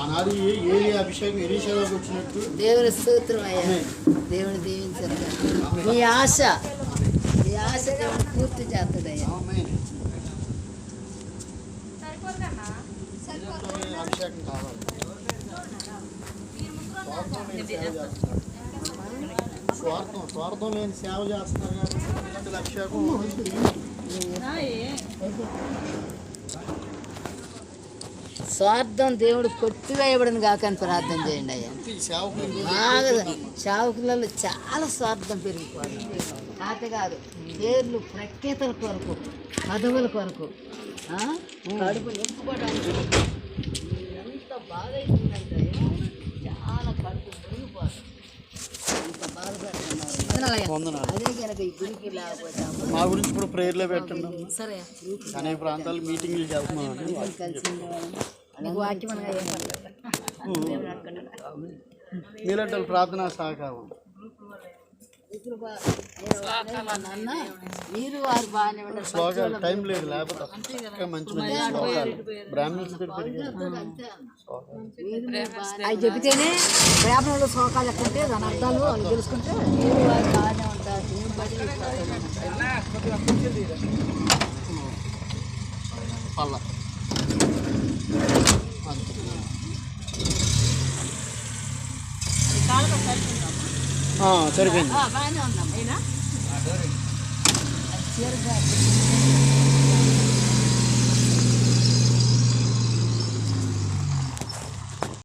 ఆనాడు ఏ- ఏలి అభిషేకం ఎలీషాలోకి వచ్చినట్టు దేవుని స్తోత్రం అయ్యా దేవుని దీవించరు నీ ఆశ నీ ఆశ దేవుడు పూర్తి చేస్తాడయ్యా ఆమేన్. నిజంగానే అభిషేకం కావాలి స్వార్థం. స్వార్థం లేని సేవ చేస్తున్నారు కాబట్టి ఇలాంటి అభిషేకం స్వార్థం దేవుడు కొట్టివేయబడిన కాకని ప్రార్థన చేయండి అయ్యా బాగా చావుకులలో చాలా స్వార్థం పెరిగిపోతుంది కాత కాదు పేర్లు ప్రఖ్యాతల కొరకు పదవుల కొరకు ఆ? కడుపు నింపుకోవడానికి మా గురించి ఇప్పుడు ప్రేయర్లో పెట్టండి. సరే. అనేక ప్రాంతాలు మీటింగ్లు అనుకున్నాడు. మీలాంటి ప్రార్థనా సహకారం. ఇప్పుడు మీరు వారు బాగానే ఉన్నారు శ్లోకాలు టైం లేదు లేకపోతే మంచి మంచి శ్లోకాలు. అవి చెబితేనే బ్రాహ్మణులు శోకాలు ఎక్కంటే దాని అర్థాలు వాళ్ళు తెలుసుకుంటే మీరు వారు బాగానే ఉంటారు పల్ల. సరిపోయింది. బాగానే ఉన్నాం. చీరగా